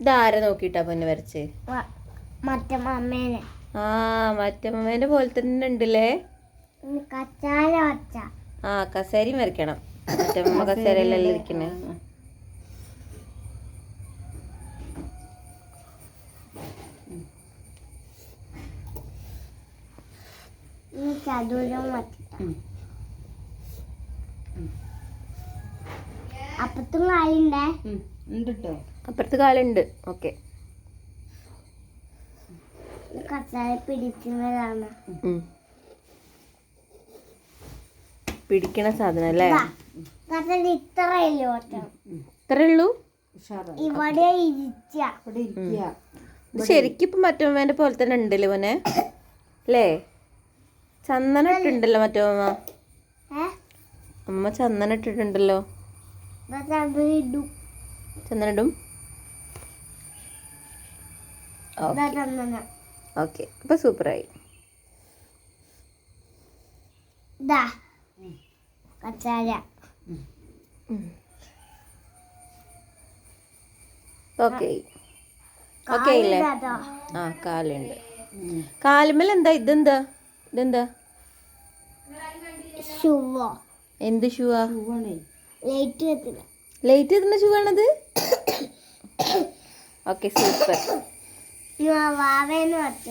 ഇതാരെ നോക്കിട്ടാ പൊന്ന് വരച്ച്? മറ്റേ ആ മറ്റമ്മേന്റെ പോലെ തന്നെ ഉണ്ടല്ലേ? ആ കസേരയും വരയ്ക്കണം. മറ്റമ്മ കസേരയിലല്ലേ ഇരിക്കണേ ചതുരം അപ്പത്തും കാലുണ്ടേ ഉണ്ട് കേട്ടോ അപ്പുറത്ത് കാലുണ്ട്. ഓക്കെ. പിടിക്കണ സാധനം അല്ലേ ഇത്രയുള്ളൂ ഇത്രയല്ലേ ഓട്ടം? ഇത്രേ ഉള്ളൂ ഉഷാറാ ഇവിടെ ഇരിച്ച ഇവിടെ ഇരിക്കുക ഇത് ശരിക്കും ഇപ്പൊ മറ്റമ്മേന്റെ പോലെ തന്നെ ഉണ്ടല്ലേ മോനെ? അല്ലേ ചന്ദനം ഇട്ടിട്ടുണ്ടല്ലോ മറ്റോമ്മ അമ്മ ചന്ദനം ഇട്ടിട്ടുണ്ടല്ലോ. എന്നിട്ട് അത് ഇടും ചന്ദനം ഇടും ഓക്കെ അപ്പൊ സൂപ്പറായി. ഓക്കെ ഓക്കെ ഇല്ലേ. ആ കാലുണ്ട്. കാലുമ്മൽ എന്താ? ഇതെന്താ? ഇതെന്താ? ഷൂവോ. എന്ത് ഷൂവാ? ലൈറ്റ് കത്തില്ല ലേറ്റ് ഷൂ ആണത് ഓക്കെ സൂപ്പർ